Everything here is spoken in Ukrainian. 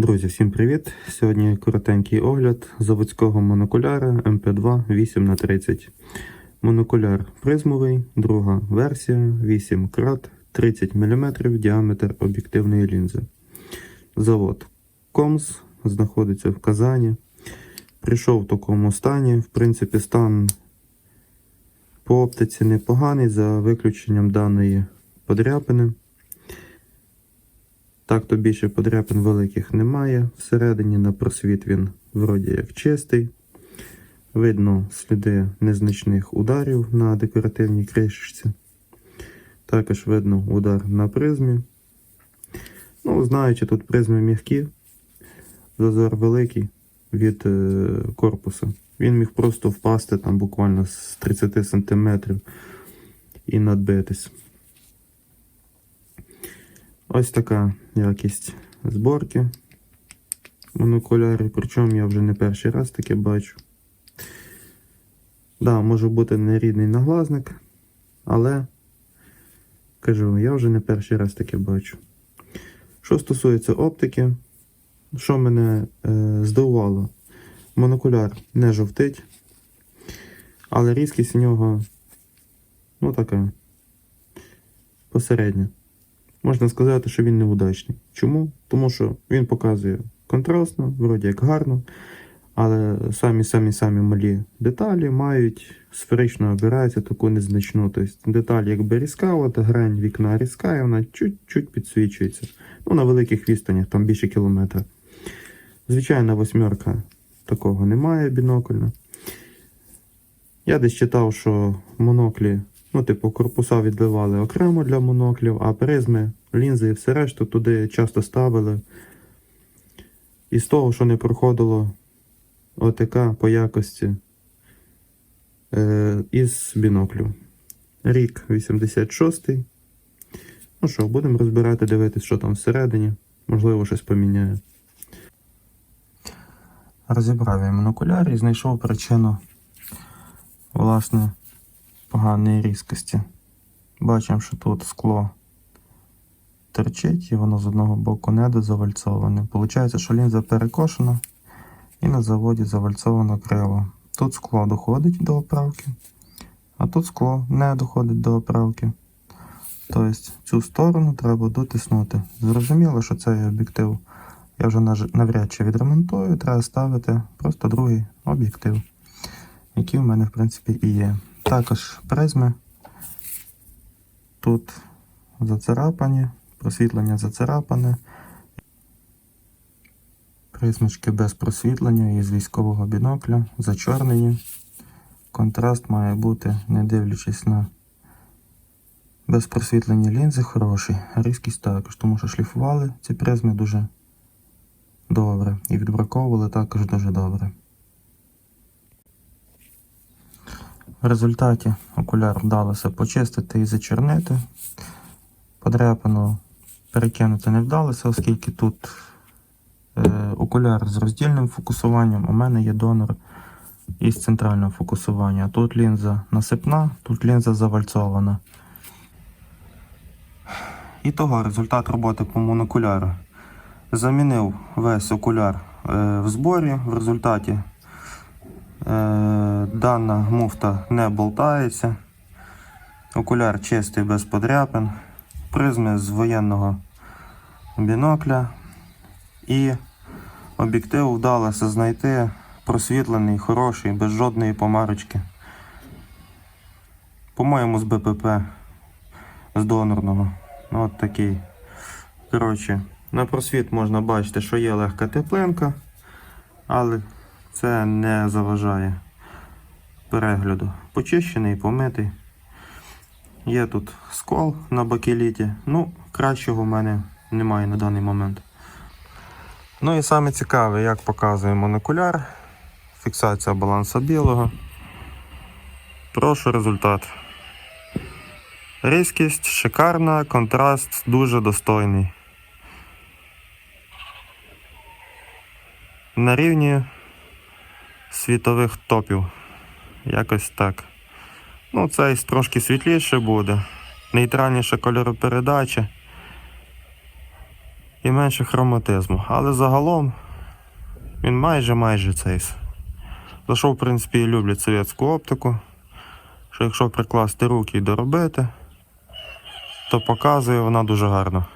Друзі, всім привіт! Сьогодні коротенький огляд заводського монокуляра MP2 8х30. Монокуляр призмовий, друга версія 8 крат 30 мм діаметр об'єктивної лінзи. Завод Комс знаходиться в Казані. Прийшов в такому стані. В принципі, стан по оптиці непоганий за виключенням даної подряпини. Так то більше подряпин великих немає. Всередині на просвіт він вроді як чистий. Видно сліди незначних ударів на декоративній кришечці. Також видно удар на призмі. Ну, знаючи, тут призми м'які, зазор великий від е, корпусу. Він міг просто впасти там буквально з 30 см і надбитись. Ось така якість зборки монокулярів, причому я вже не перший раз таке бачу. Да, може бути нерідний наглазник, але кажу, я вже не перший раз таке бачу. Що стосується оптики, що мене е, здивувало, монокуляр не жовтить, але різкість у нього ну така посередня. Можна сказати, що він неудачний. Чому? Тому що він показує контрастно, вроді як гарно, але самі-самі-самі малі деталі мають сферично обирається таку незначну. Тобто деталь якби різка, от грань вікна різка, і вона чуть-чуть підсвічується. Ну, на великих відстанях, там більше кілометра. Звичайна восьмерка такого немає бінокольна. Я десь читав, що моноклі Ну, типу, корпуса відбивали окремо для моноклів, а призми, лінзи і все решту туди часто ставили. І з того, що не проходило ОТК по якості е, із біноклю. Рік 86-й. Ну що, будемо розбирати, дивитися, що там всередині. Можливо, щось поміняє. Розібрав я монокуляр і знайшов причину, власне поганої різкості. Бачимо, що тут скло терчить і воно з одного боку недозавальцоване. Получається, що лінза перекошена і на заводі завальцовано криво. Тут скло доходить до оправки, а тут скло не доходить до оправки. Тобто цю сторону треба дотиснути. Зрозуміло, що цей об'єктив я вже навряд чи відремонтую, треба ставити просто другий об'єктив, який в мене, в принципі, і є. Також призми. Тут зацарапані, просвітлення зацарапане. Призмочки без просвітлення із військового бінокля, зачорнені. Контраст має бути, не дивлячись на без просвітлення лінзи, хороший. Різкість також, тому що шліфували ці призми дуже добре. І відбраковували також дуже добре. В результаті окуляр вдалося почистити і зачернити. Подряпину перекинути не вдалося, оскільки тут е, окуляр з роздільним фокусуванням, у мене є донор із центрального фокусування. Тут лінза насипна, тут лінза завальцована. І того результат роботи по монокуляру. Замінив весь окуляр е, в зборі. В результаті дана муфта не болтається. Окуляр чистий без подряпин, призми з воєнного бінокля і об'єктив вдалося знайти просвітлений, хороший, без жодної помарочки. По-моєму, з БПП, з донорного. От такий. Коротше, на просвіт можна бачити, що є легка теплинка, але це не заважає перегляду. Почищений, помитий. Є тут скол на бакеліті. Ну, кращого в мене немає на даний момент. Ну і саме цікаве, як показує монокуляр. Фіксація баланса білого. Прошу результат. Різкість шикарна, контраст дуже достойний. На рівні світових топів. Якось так. Ну, цей трошки світліше буде. Нейтральніша кольоропередача. і менше хроматизму. Але загалом він майже майже цей. За що, в принципі, і люблять совєтську оптику. Що якщо прикласти руки і доробити, то показує вона дуже гарно.